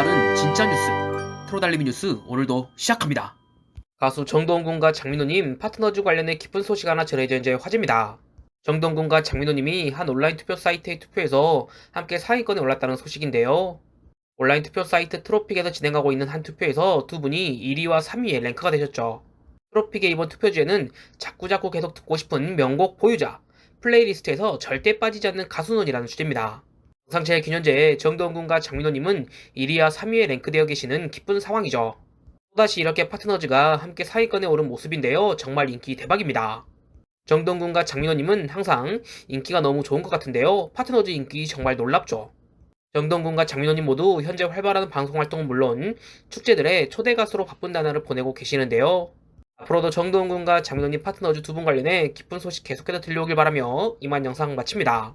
빠른 진짜 뉴스 트로달리미 뉴스 오늘도 시작합니다. 가수 정동군과 장민호님 파트너즈 관련해 깊은 소식 하나 전해져 이제 화제입니다. 정동군과 장민호님이 한 온라인 투표 사이트의 투표에서 함께 상위권에 올랐다는 소식인데요. 온라인 투표 사이트 트로픽에서 진행하고 있는 한 투표에서 두 분이 1위와 3위에 랭크가 되셨죠. 트로픽의 이번 투표주에는 자꾸자꾸 계속 듣고 싶은 명곡 보유자, 플레이리스트에서 절대 빠지지 않는 가수논이라는 주제입니다. 상체의 균현재 정동군과 장민호님은 1위와 3위에 랭크되어 계시는 기쁜 상황이죠. 또다시 이렇게 파트너즈가 함께 상위권에 오른 모습인데요. 정말 인기 대박입니다. 정동군과 장민호님은 항상 인기가 너무 좋은 것 같은데요. 파트너즈 인기 정말 놀랍죠. 정동군과 장민호님 모두 현재 활발한 방송 활동은 물론 축제들의 초대 가수로 바쁜 나날을 보내고 계시는데요. 앞으로도 정동군과 장민호님 파트너즈 두 분 관련해 기쁜 소식 계속해서 들려오길 바라며 이만 영상 마칩니다.